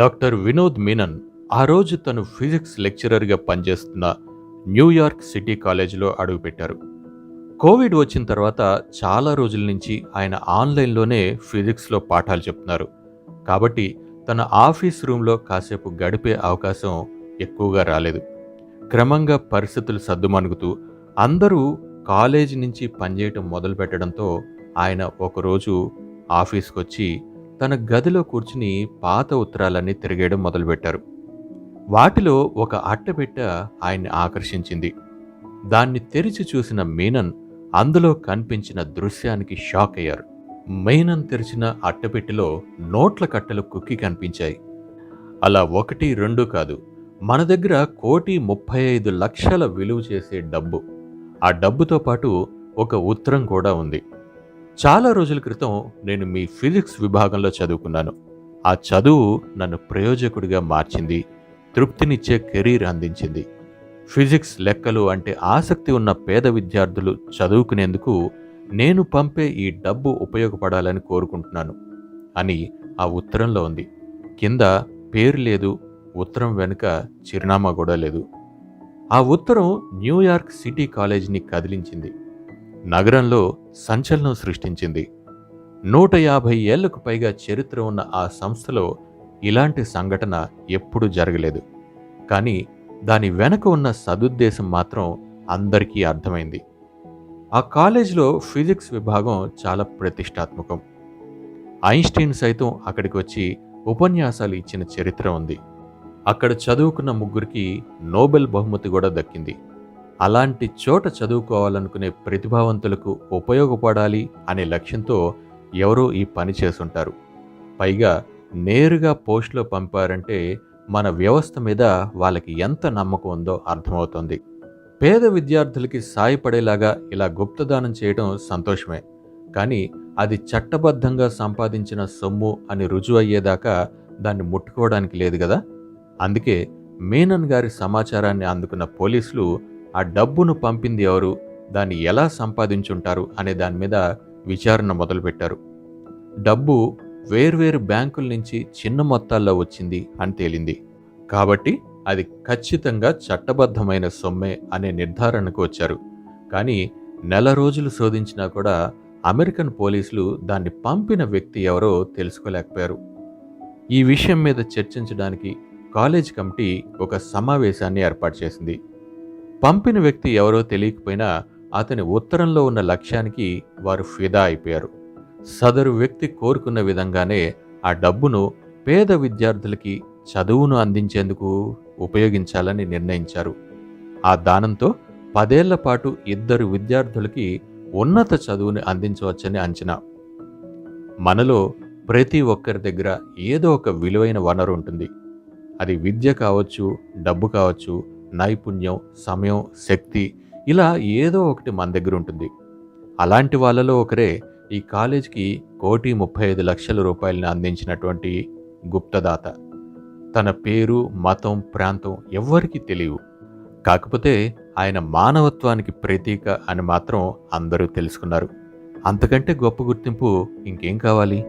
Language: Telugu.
డాక్టర్ వినోద్ మీనన్ ఆ రోజు తను ఫిజిక్స్ లెక్చరర్గా పనిచేస్తున్న న్యూయార్క్ సిటీ కాలేజీలో అడుగుపెట్టారు. కోవిడ్ వచ్చిన తర్వాత చాలా రోజుల నుంచి ఆయన ఆన్లైన్లోనే ఫిజిక్స్లో పాఠాలు చెప్తున్నారు. కాబట్టి తన ఆఫీస్ రూమ్లో కాసేపు గడిపే అవకాశం ఎక్కువగా రాలేదు. క్రమంగా పరిస్థితులు సర్దుమణుగుతూ అందరూ కాలేజీ నుంచి పనిచేయటం మొదలు పెట్టడంతో ఆయన ఒకరోజు ఆఫీస్కి వచ్చి తన గదిలో కూర్చుని పాత ఉత్తరాలన్నీ తిరిగేయడం మొదలుపెట్టారు. వాటిలో ఒక అట్టపెట్ట ఆయన్ని ఆకర్షించింది. దాన్ని తెరిచి చూసిన మీనన్ అందులో కనిపించిన దృశ్యానికి షాక్ అయ్యారు. మీనన్ తెరిచిన అట్టపెట్టెలో నోట్ల కట్టలు కుక్కి కనిపించాయి. అలా ఒకటి రెండు కాదు మన దగ్గర కోటి ముప్పై ఐదు లక్షల విలువ చేసే డబ్బు. ఆ డబ్బుతో పాటు ఒక ఉత్తరం కూడా ఉంది. చాలా రోజుల క్రితం నేను మీ ఫిజిక్స్ విభాగంలో చదువుకున్నాను. ఆ చదువు నన్ను ప్రయోజకుడిగా మార్చింది తృప్తినిచ్చే కెరీర్ అందించింది. ఫిజిక్స్ లెక్కలు అంటే ఆసక్తి ఉన్న పేద విద్యార్థులు చదువుకునేందుకు నేను పంపే ఈ డబ్బు ఉపయోగపడాలని కోరుకుంటున్నాను అని ఆ ఉత్తరంలో ఉంది. కింద పేరు లేదు ఉత్తరం వెనుక చిరునామా కూడా లేదు. ఆ ఉత్తరం న్యూయార్క్ సిటీ కాలేజీని కదిలించింది. నగరంలో సంచలనం సృష్టించింది. నూట యాభై ఏళ్ళకు పైగా చరిత్ర ఉన్న ఆ సంస్థలో ఇలాంటి సంఘటన ఎప్పుడూ జరగలేదు. కానీ దాని వెనక ఉన్న సదుద్దేశం మాత్రం అందరికీ అర్థమైంది. ఆ కాలేజీలో ఫిజిక్స్ విభాగం చాలా ప్రతిష్టాత్మకం. ఐన్స్టీన్ సైతం అక్కడికి వచ్చి ఉపన్యాసాలు ఇచ్చిన చరిత్ర ఉంది. అక్కడ చదువుకున్న ముగ్గురికి నోబెల్ బహుమతి కూడా దక్కింది. అలాంటి చోట చదువుకోవాలనుకునే ప్రతిభావంతులకు ఉపయోగపడాలి అనే లక్ష్యంతో ఎవరో ఈ పని చేసుంటారు పైగా నేరుగా పోస్ట్లో పంపారంటే మన వ్యవస్థ మీద వాళ్ళకి ఎంత నమ్మకం ఉందో అర్థమవుతుంది. పేద విద్యార్థులకి సాయపడేలాగా ఇలా గుప్తదానం చేయడం సంతోషమే. కానీ అది చట్టబద్ధంగా సంపాదించిన సొమ్ము అని రుజువు అయ్యేదాకా దాన్ని ముట్టుకోవడానికి లేదు కదా? అందుకే మీనన్ గారి సమాచారాన్ని అందుకున్న పోలీసులు ఆ డబ్బును పంపింది ఎవరు? దాన్ని ఎలా సంపాదించుంటారు? అనే దాని మీద విచారణ మొదలుపెట్టారు. డబ్బు వేర్వేరు బ్యాంకుల నుంచి చిన్న మొత్తాల్లో వచ్చింది అని తేలింది. కాబట్టి అది ఖచ్చితంగా చట్టబద్ధమైన సొమ్మే అనే నిర్ధారణకు వచ్చారు. కానీ నెల రోజులు శోధించినా కూడా అమెరికన్ పోలీసులు దాన్ని పంపిన వ్యక్తి ఎవరో తెలుసుకోలేకపోయారు. ఈ విషయం మీద చర్చించడానికి కాలేజ్ కమిటీ ఒక సమావేశాన్ని ఏర్పాటు చేసింది. పంపిన వ్యక్తి ఎవరో తెలియకపోయినా అతని ఉత్తరంలో ఉన్న లక్ష్యానికి వారు ఫిదా అయిపోయారు. సదరు వ్యక్తి కోరుకున్న విధంగానే ఆ డబ్బును పేద విద్యార్థులకి చదువును అందించేందుకు ఉపయోగించాలని నిర్ణయించారు. ఆ దానంతో పదేళ్ళ పాటు ఇద్దరు విద్యార్థులకి ఉన్నత చదువుని అందించవచ్చని అంచనా. మనలో ప్రతి ఒక్కరి దగ్గర ఏదో ఒక విలువైన వనరు ఉంటుంది అది విద్య కావచ్చు డబ్బు కావచ్చు నైపుణ్యం సమయం శక్తి ఇలా ఏదో ఒకటి మన దగ్గర ఉంటుంది. అలాంటి వాళ్ళలో ఒకరే ఈ కాలేజీకి కోటి ముప్పై ఐదు లక్షల రూపాయలని అందించినటువంటి గుప్తదాత. తన పేరు మతం ప్రాంతం ఎవ్వరికీ తెలియవు. కాకపోతే ఆయన మానవత్వానికి ప్రతీక అని మాత్రం అందరూ తెలుసుకున్నారు. అంతకంటే గొప్ప గుర్తింపు ఇంకేం కావాలి?